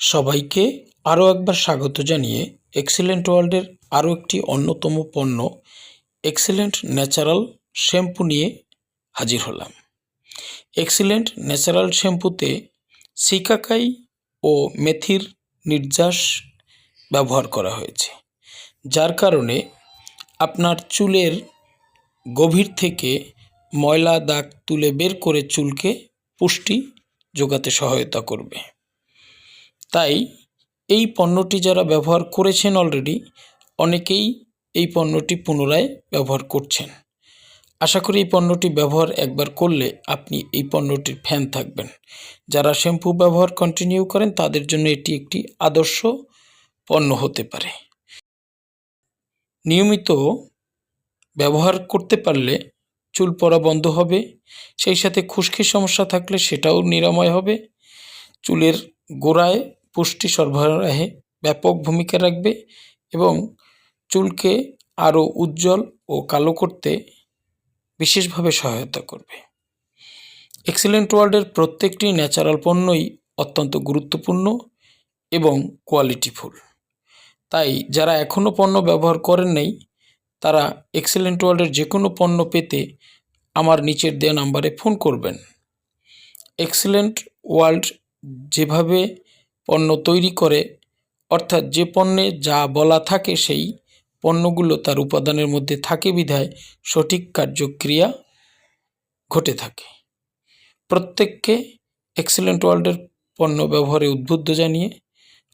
সবাইকে আরও একবার স্বাগত জানিয়ে এক্সিলেন্ট ওয়ার্ল্ডের আরও একটি অন্যতম পণ্য, এক্সিলেন্ট ন্যাচারাল শ্যাম্পু নিয়ে হাজির হলাম। এক্সিলেন্ট ন্যাচারাল শ্যাম্পুতে সিকাকাই ও মেথির নির্যাস ব্যবহার করা হয়েছে, যার কারণে আপনার চুলের গভীর থেকে ময়লা দাগ তুলে বের করে চুলকে পুষ্টি যোগাতে সহায়তা করবে। তাই এই পণ্যটি যারা ব্যবহার করেছেন অলরেডি অনেকেই এই পণ্যটি পুনরায় ব্যবহার করছেন। আশা করি এই পণ্যটি ব্যবহার একবার করলে আপনি এই পণ্যটির ফ্যান থাকবেন। যারা শ্যাম্পু ব্যবহার কন্টিনিউ করেন, তাদের জন্য এটি একটি আদর্শ পণ্য হতে পারে। নিয়মিত ব্যবহার করতে পারলে চুল পড়া বন্ধ হবে, সেই সাথে খুশকির সমস্যা থাকলে সেটাও নিরাময় হবে। চুলের গোড়ায় পুষ্টি সরবরাহে ব্যাপক ভূমিকা রাখবে এবং চুলকে আরও উজ্জ্বল ও কালো করতে বিশেষভাবে সহায়তা করবে। এক্সিলেন্ট ওয়ার্ল্ডের প্রত্যেকটি ন্যাচারাল পণ্যই অত্যন্ত গুরুত্বপূর্ণ এবং কোয়ালিটিফুল তাই যারা এখনও পণ্য ব্যবহার করেন নাই, তারা এক্সেলেন্ট ওয়ার্ল্ডের যে কোনো পণ্য পেতে আমার নিচের দেওয়া নাম্বারে ফোন করবেন। এক্সেলেন্ট ওয়ার্ল্ড যেভাবে পণ্য তৈরি করে, অর্থাৎ যে পণ্যে যা বলা থাকে সেই পণ্যগুলো তার উপাদানের মধ্যে থাকে বিধায় সঠিক কার্যক্রিয়া ঘটে থাকে। প্রত্যেককে এক্সেলেন্ট ওয়ার্ল্ডের পণ্য ব্যবহারে উদ্বুদ্ধ জানিয়ে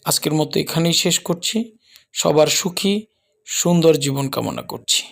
আজকের মতো এখানেই শেষ করছি। সবার সুখী, সুন্দর জীবন কামনা করছি।